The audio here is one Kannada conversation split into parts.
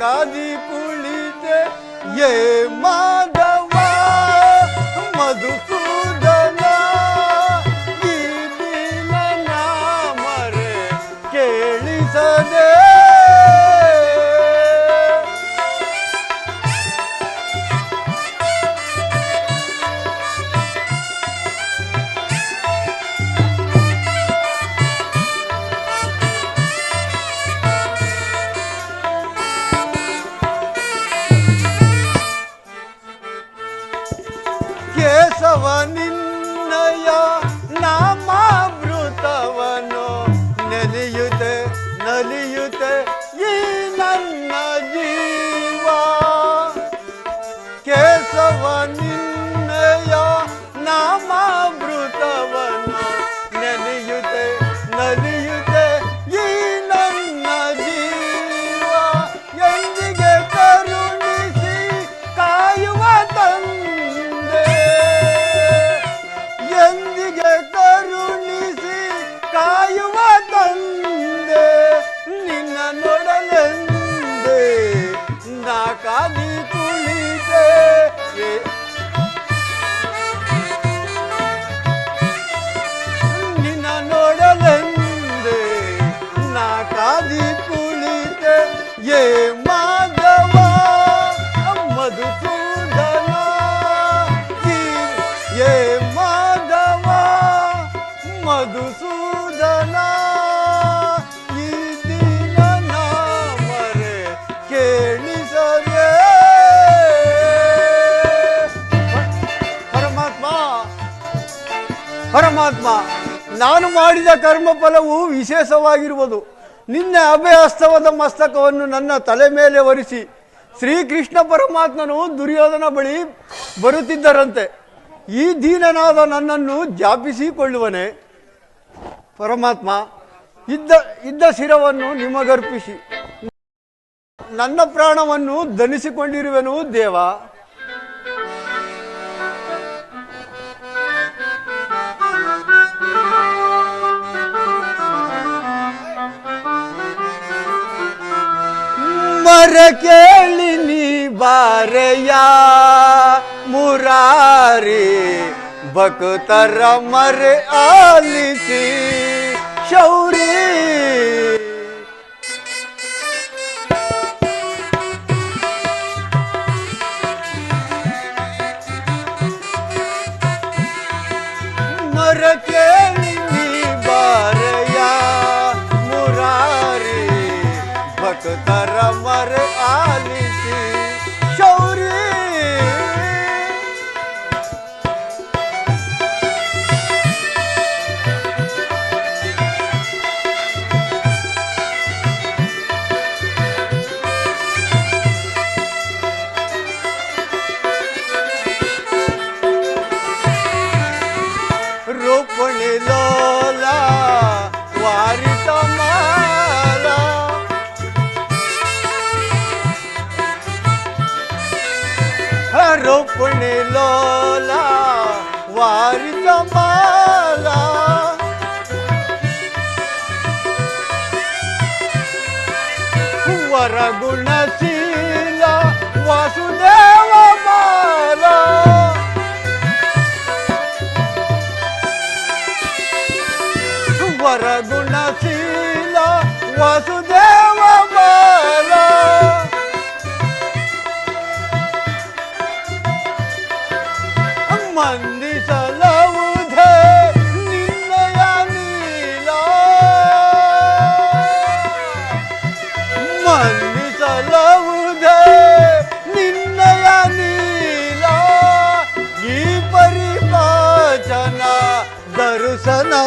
কাজী পুলিতে এ মা ನಾನು ಮಾಡಿದ ಕರ್ಮ ಫಲವು ವಿಶೇಷವಾಗಿರುವುದು. ನಿನ್ನ ಅಭಯಸ್ತವದ ಮಸ್ತಕವನ್ನು ನನ್ನ ತಲೆ ಮೇಲೆ ಒರೆಸಿ ಶ್ರೀಕೃಷ್ಣ ಪರಮಾತ್ಮನು ದುರ್ಯೋಧನ ಬಳಿ ಬರುತ್ತಿದ್ದರಂತೆ. ಈ ದೀನನಾದ ನನ್ನನ್ನು ಜಾಪಿಸಿಕೊಳ್ಳುವನೆ. ಪರಮಾತ್ಮ, ಇದ್ದ ಇದ್ದ ಶಿರವನ್ನು ನಿಮಗರ್ಪಿಸಿ. ನನ್ನ ಪ್ರಾಣವನ್ನು ಧನಿಸಿಕೊಂಡಿರುವೆನು ದೇವ. ರ ಕೇಳಿ ನೀ ಬಾರೆಯ ಮುರಾರಿ ಭಕ್ತರ ಮರ ಆಲಿಸಿ. ಶೌರಿ तरमर Her zaman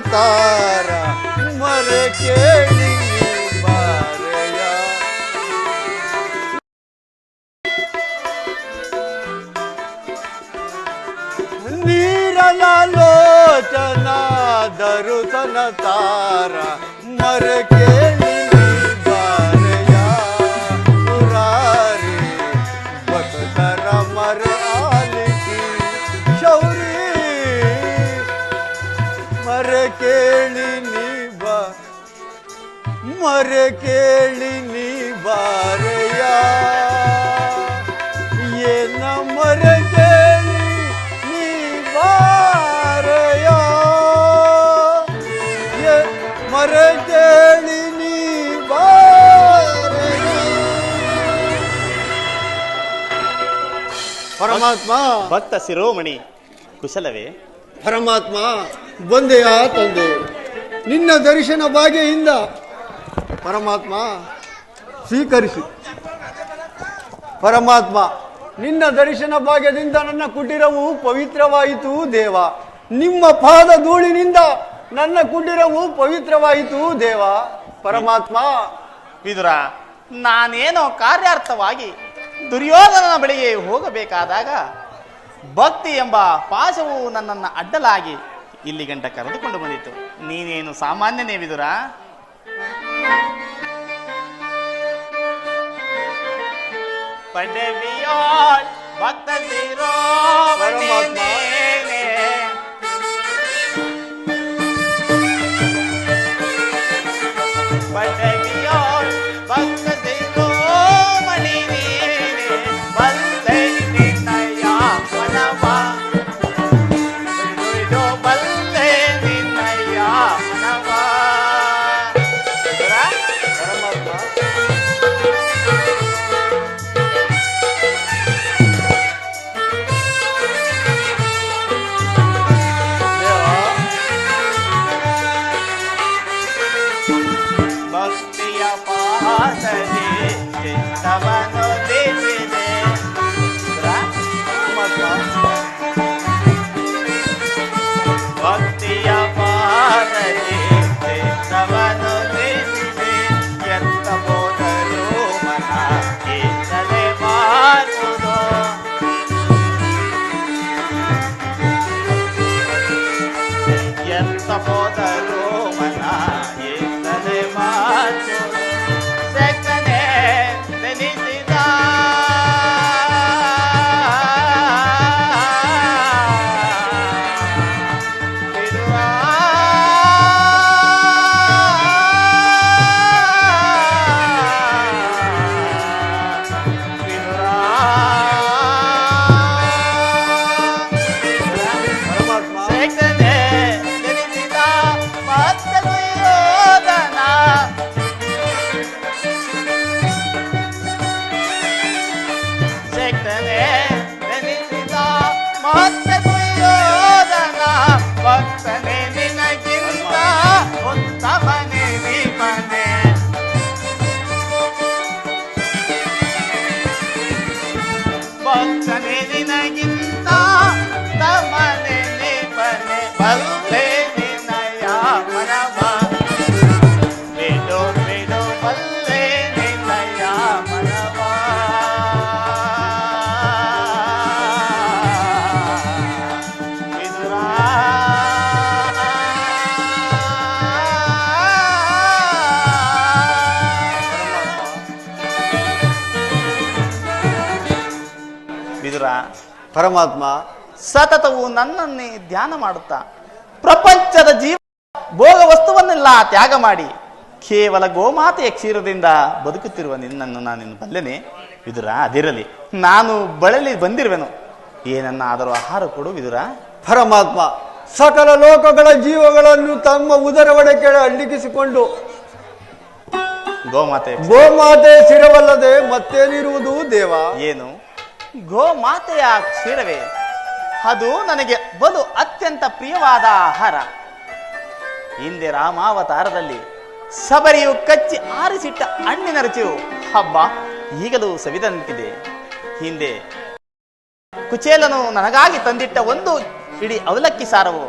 ದರುಸನ ತಾರ ಮರ ಕೇಳಿ ಬಾರಯ ನೀರಲ ಲೋಚನ ದರುಸನ ತಾರ ಮರ ಕೇಳಿ ನೀ ಬಾರಯ ಏನ ಮರ ಕೇಳಿ ನೀ ಬಾರಯ ಮರ ಕೇಳಿ ನೀ ಬಾರಯ ಪರಮಾತ್ಮ. ಭಕ್ತ ಶಿರೋಮಣಿ ಕುಶಲವೇ? ಪರಮಾತ್ಮ ಬಂದೆಯಾ ತಂದೆ? ನಿನ್ನ ದರ್ಶನ ಭಾಗ್ಯದಿಂದ ಪರಮಾತ್ಮ, ಸ್ವೀಕರಿಸಿ. ಪರಮಾತ್ಮ, ನಿನ್ನ ದರ್ಶನ ಭಾಗ್ಯದಿಂದ ನನ್ನ ಕುಟೀರವು ಪವಿತ್ರವಾಯಿತು ದೇವ. ನಿಮ್ಮ ಪಾದ ಧೂಳಿನಿಂದ ನನ್ನ ಕುಟೀರವು ಪವಿತ್ರವಾಯಿತು ದೇವ. ಪರಮಾತ್ಮ. ವಿದುರ, ನಾನೇನೋ ಕಾರ್ಯಾರ್ಥವಾಗಿ ದುರ್ಯೋಧನನ ಬಳಿಗೆ ಹೋಗಬೇಕಾದಾಗ ಭಕ್ತಿ ಎಂಬ ಪಾಶವು ನನ್ನನ್ನು ಅಡ್ಡಲಾಗಿ ಇಲ್ಲಿ ಗಂಟ ಕರೆದುಕೊಂಡು ಬಂದಿತ್ತು. ನೀನೇನು ಸಾಮಾನ್ಯನೇ ವಿದುರ? ಪಡೆವಿಯೋಳ್ ಭಕ್ತ ಶಿರೋಮಣಿ ಪರಮಾತ್ಮ. for that ವಿದುರ ಪರಮಾತ್ಮ ಸತತವು ನನ್ನನ್ನೇ ಧ್ಯಾನ ಮಾಡುತ್ತಾ ಪ್ರಪಂಚದ ಜೀವ ಭೋಗ ವಸ್ತುವನ್ನೆಲ್ಲ ತ್ಯಾಗ ಮಾಡಿ ಕೇವಲ ಗೋಮಾತೆಯ ಕ್ಷೀರದಿಂದ ಬದುಕುತ್ತಿರುವ ನಿನ್ನನ್ನು ನಾನಿನ್ನು ಬಲ್ಲೆನೆ ವಿದುರ ಅದಿರಲಿ. ನಾನು ಬಳಲಿ ಬಂದಿರುವೆನು. ಏನನ್ನಾದರೂ ಆಹಾರ ಕೊಡು ವಿದುರ. ಪರಮಾತ್ಮ ಸಕಲ ಲೋಕಗಳ ಜೀವಗಳನ್ನು ತಮ್ಮ ಉದರ ಒಡಕೆ ಅಡ್ಡಿಕಿಸಿಕೊಂಡು ಗೋಮಾತೆ ಗೋಮಾತೆ ಸಿರವಲ್ಲದೆ ಮತ್ತೇನಿರುವುದು ದೇವ? ಏನು? ಗೋಮಾತೆಯ ಕ್ಷೀರವೇ ಅದು ನನಗೆ ಬಲು ಅತ್ಯಂತ ಪ್ರಿಯವಾದ ಆಹಾರ. ಹಿಂದೆ ರಾಮಾವತಾರದಲ್ಲಿ ಸಬರಿಯು ಕಚ್ಚಿ ಆರಿಸಿಟ್ಟ ಹಣ್ಣಿನ ರುಚಿಯು ಹಬ್ಬ ಈಗಲೂ ಸವಿದಂತಿದೆ. ಹಿಂದೆ ಕುಚೇಲನು ನನಗಾಗಿ ತಂದಿಟ್ಟ ಒಂದು ಇಡೀ ಅವಲಕ್ಕಿ ಸಾರವು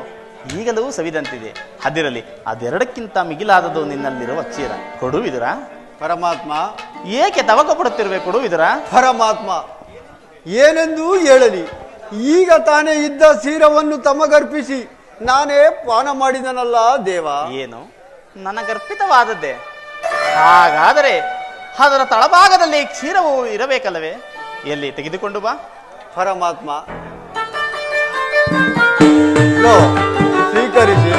ಈಗಲೂ ಸವಿದಂತಿದೆ. ಅದಿರಲಿ ಅದೆರಡಕ್ಕಿಂತ ಮಿಗಿಲಾದದು ನಿನ್ನಲ್ಲಿರುವ ಕ್ಷೀರ. ಕೊಡುವಿದರ ಪರಮಾತ್ಮ. ಏಕೆ ತವಕ ಕೊಡುತ್ತಿರುವೆ ಕೊಡುವಿದರ ಪರಮಾತ್ಮ. ಏನೆಂದು ಹೇಳಲಿ. ಈಗ ತಾನೇ ಇದ್ದ ಸೀರವನ್ನು ತಮಗರ್ಪಿಸಿ ನಾನೇ ಪಾನ ಮಾಡಿದನಲ್ಲ ದೇವ. ಏನು? ನನಗರ್ಪಿತವಾದದ್ದೇ. ಹಾಗಾದರೆ ಅದರ ತಳಭಾಗದಲ್ಲಿ ಕ್ಷೀರವು ಇರಬೇಕಲ್ಲವೇ? ಎಲ್ಲಿ ತೆಗೆದುಕೊಂಡು ಬಾ. ಪರಮಾತ್ಮ. ಸ್ವೀಕರಿಸಿ.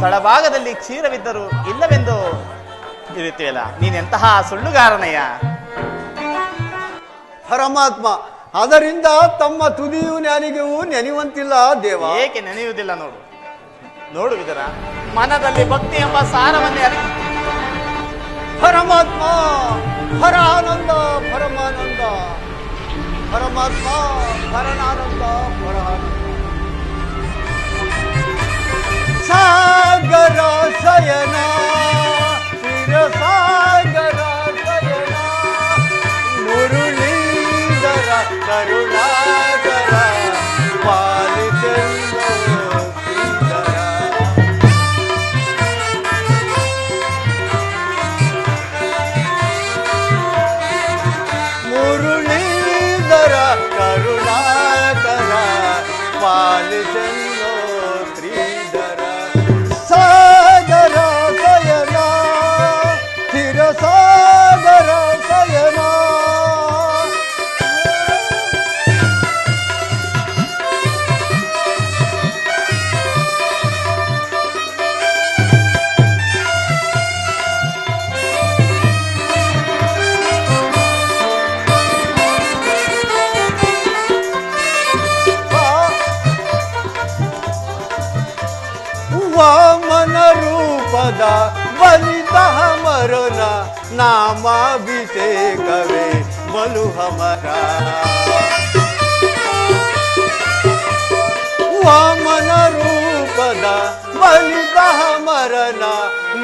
ತಳಭಾಗದಲ್ಲಿ ಕ್ಷೀರವಿದ್ದರೂ ಇಲ್ಲವೆಂದು ಇರುತ್ತೀಯಲ್ಲ ನೀನೆಂತಹ ಸುಳ್ಳುಗಾರನಯ್ಯ. ಪರಮಾತ್ಮ. ಅದರಿಂದ ತಮ್ಮ ತುದಿಯು ನ್ಯಾನಿಗೆಯೂ ನೆನೆಯುವಂತಿಲ್ಲ ದೇವ. ಏಕೆ ನೆನೆಯುವುದಿಲ್ಲ ನೋಡು. ನೋಡು ಇದರ ಮನದಲ್ಲಿ ಭಕ್ತಿ ಎಂಬ ಸಾರವನ್ನೇ ಅರಿತು ಪರಮಾತ್ಮ ಪರಾನಂದ ಪರಮಾನಂದ. ಪರಮಾತ್ಮ ಪರನಾನಂದ ಪರಾನಂದ ಸಾಗರ ಶಯನ ನಾಮಾಭಿಷೇಕವೇ ಬಲು ಹಮರ ವಾಮನ ರೂಪದ ಬಲಿತ ಮರನ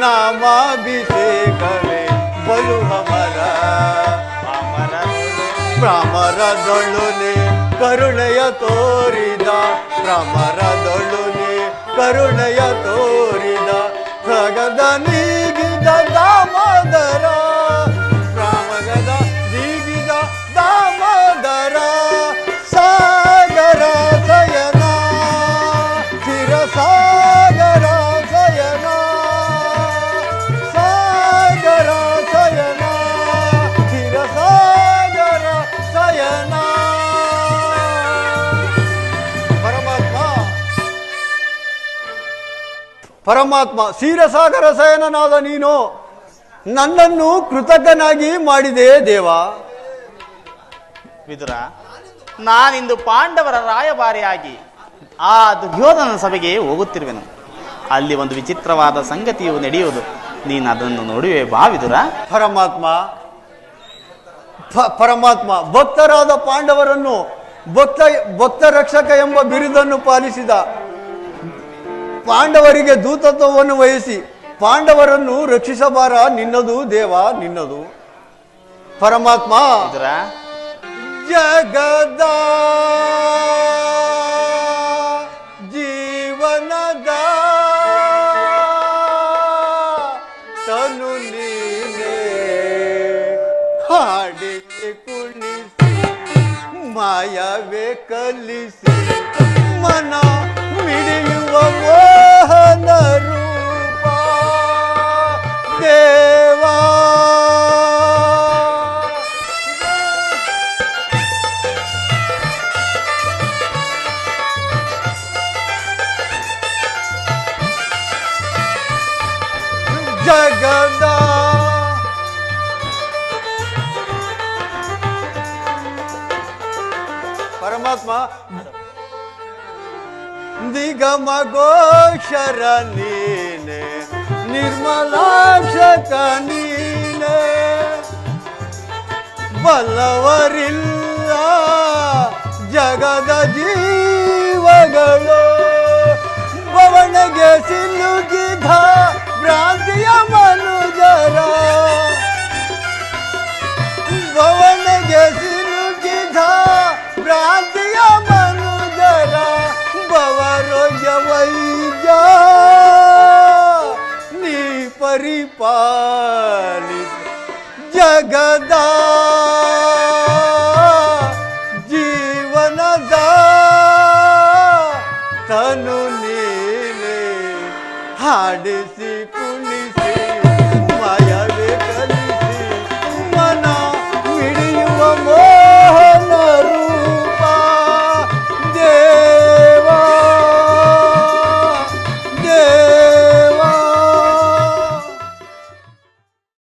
ನಾಮಾಭಿಷೇಕವೇ ಬಲು ಹಮರ ಭ್ರಮರದೊಳುನೆ ಕರುಣೆಯ ತೋರಿದ ಭ್ರಮರದೊಳುನೆ ಕರುಣೆಯ ತೋರಿದ ಸಗದ ನೀಗಿದ ದಾಮೋದರ ಪರಮಾತ್ಮ ಕ್ಷೀರಸಾಗರ ಸಯನನಾದ ನೀನು ನನ್ನನ್ನು ಕೃತಜ್ಞನಾಗಿ ಮಾಡಿದೆ ದೇವ. ವಿದುರ ನಾನಿಂದು ಪಾಂಡವರ ರಾಯಭಾರಿಯಾಗಿ ಆ ದುರ್ಯೋಧನ ಸಭೆಗೆ ಹೋಗುತ್ತಿರುವೆನು. ಅಲ್ಲಿ ಒಂದು ವಿಚಿತ್ರವಾದ ಸಂಗತಿಯು ನಡೆಯುವುದು. ನೀನು ಅದನ್ನು ನೋಡುವೆ ಬಾ ವಿದುರ. ಪರಮಾತ್ಮ ಪರಮಾತ್ಮ ಭಕ್ತರಾದ ಪಾಂಡವರನ್ನು ಭಕ್ತ ಭಕ್ತ ರಕ್ಷಕ ಎಂಬ ಬಿರುದನ್ನು ಪಾಲಿಸಿದ ಪಾಂಡವರಿಗೆ ದೂತತ್ವವನ್ನು ವಹಿಸಿ ಪಾಂಡವರನ್ನು ರಕ್ಷಿಸಬಾರ. ನಿನ್ನದು ದೇವ ನಿನ್ನದು ಪರಮಾತ್ಮ. ಜಗದ ಜೀವನದ ತನು ನೀನೆ ಕುಣಿಸಿ ಮಾಯವೇ ಕಲಿಸಿ ಮನ ಘೋಷರ ನೀನೆ ನಿರ್ಮಲಾಕ್ಷಕ ನೀನೆ. ಬಲ್ಲವರಿಲ್ಲ ಜಗದ ಜೀವಗಳು ಭವನಗೆ ಸಿಲುಕಿದ ಭ್ರಾಂತಿಯ ಮನುಜರ. ಪರಿಪಾಲಿಸ ಜಗದ ಜೀವನದ